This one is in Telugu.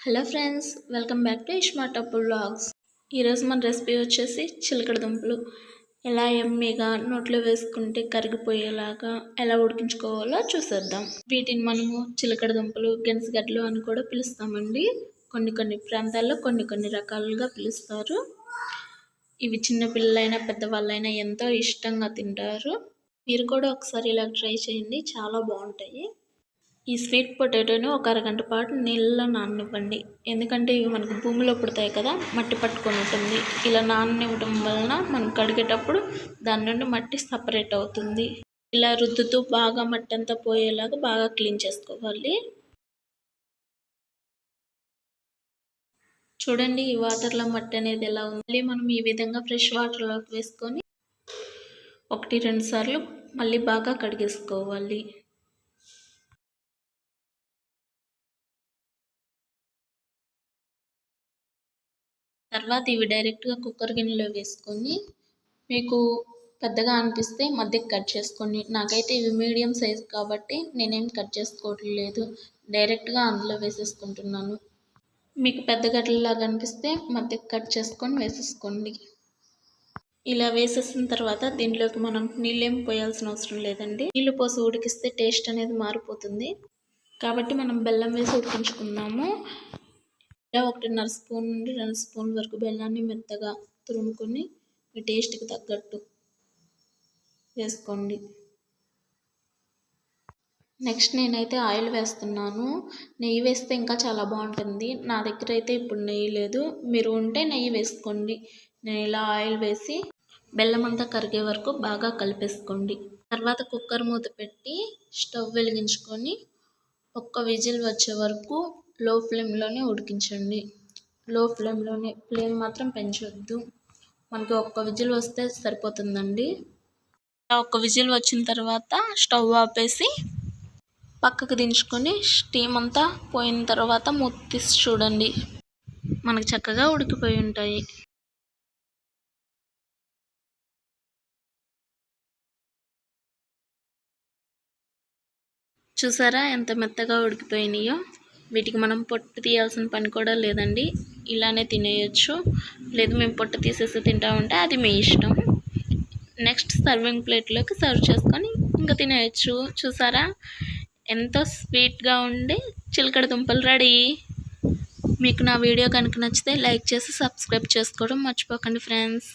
Hello friends welcome back to ismart Tappu blogs ఈరోజు మన రెసిపీ వచ్చేసి చిలకడ దుంపలు. ఎలా ఎమ్మీగా నోట్లో వేసుకుంటే కరిగిపోయేలాగా ఎలా ఉడికించుకోవాలో చూసేద్దాం. వీటిని మనము చిలకడ దుంపలు గెనసగడ్డలు అని కూడా పిలుస్తామండి. కొన్ని కొన్ని ప్రాంతాల్లో కొన్ని కొన్ని రకాలుగా పిలుస్తారు. ఇవి చిన్నపిల్లలైనా పెద్దవాళ్ళైనా ఎంతో ఇష్టంగా తింటారు. మీరు కూడా ఒకసారి ఇలా ట్రై చేయండి చాలా బాగుంటాయి. ఈ స్వీట్ పొటాటోని ఒక అరగంట పాటు నీళ్ళలో నాననివ్వండి. ఎందుకంటే ఇవి మనకు భూమిలో పుడతాయి కదా మట్టి పట్టుకొని ఉంటుంది. ఇలా నాననివ్వడం వలన మనం కడిగేటప్పుడు దాని నుండి మట్టి సపరేట్ అవుతుంది. ఇలా రుద్దుతూ బాగా మట్టి అంతా పోయేలాగా బాగా క్లీన్ చేసుకోవాలి. చూడండి ఈ వాటర్లో మట్టి అనేది ఎలా ఉంది. మనం ఈ విధంగా ఫ్రెష్ వాటర్లోకి వేసుకొని ఒకటి రెండు సార్లు మళ్ళీ బాగా కడిగేసుకోవాలి. తర్వాత ఇవి డైరెక్ట్గా కుక్కర్ గిన్నెలో వేసుకొని మీకు పెద్దగా అనిపిస్తే మధ్యకి కట్ చేసుకోండి. నాకైతే ఇవి మీడియం సైజ్ కాబట్టి నేనేం కట్ చేసుకోవట్లేదు డైరెక్ట్గా అందులో వేసేసుకుంటున్నాను. మీకు పెద్ద గడ్డలాగా అనిపిస్తే మధ్యకి కట్ చేసుకొని వేసేసుకోండి. ఇలా వేసేసిన తర్వాత దీంట్లోకి మనం నీళ్ళేం పోయాల్సిన అవసరం లేదండి. నీళ్ళు పోసి ఉడికిస్తే టేస్ట్ అనేది మారిపోతుంది. కాబట్టి మనం బెల్లం వేసి ఉడికించుకుందాము ఇలా ఒకటిన్నర స్పూన్ నుండి రెండు స్పూన్ వరకు బెల్లాన్ని మెత్తగా తురుముకొని మీ టేస్ట్కి తగ్గట్టు వేసుకోండి. నెక్స్ట్ నేనైతే ఆయిల్ వేస్తున్నాను. నెయ్యి వేస్తే ఇంకా చాలా బాగుంటుంది. నా దగ్గర అయితే ఇప్పుడు నెయ్యి లేదు. మీరు ఉంటే నెయ్యి వేసుకోండి. నేను ఇలా ఆయిల్ వేసి బెల్లం అంతా కరిగే వరకు బాగా కలిపేసుకోండి. తర్వాత కుక్కర్ మూత పెట్టి స్టవ్ వెలిగించుకొని ఒక్క విజిల్ వచ్చే వరకు లో ఫ్లేమ్లోనే ఉడికించండి. లో ఫ్లేమ్లోనే ఫ్లేమ్ మాత్రం పెంచొద్దు. మనకి ఒక్క విజిల్ వస్తే సరిపోతుందండి. ఒక్క విజిల్ వచ్చిన తర్వాత స్టవ్ ఆపేసి పక్కకు దించుకొని స్టీమ్ అంతా పోయిన తర్వాత మూత తీసి చూడండి. మనకు చక్కగా ఉడికిపోయి ఉంటాయి. చూసారా ఎంత మెత్తగా ఉడికిపోయినాయో? వీటికి మనం పొట్టు తీయాల్సిన పని కూడా లేదండి. ఇలానే తినేయచ్చు. లేదు మేము పొట్టు తీసేసి తింటామంటే అది మీ ఇష్టం. నెక్స్ట్ సర్వింగ్ ప్లేట్లోకి సర్వ్ చేసుకొని ఇంకా తినేయచ్చు. చూసారా? ఎంతో స్వీట్గా ఉండి చిలకడ దుంపలు రెడీ. మీకు నా వీడియో కనుక నచ్చితే లైక్ చేసి సబ్స్క్రైబ్ చేసుకోవడం మర్చిపోకండి ఫ్రెండ్స్.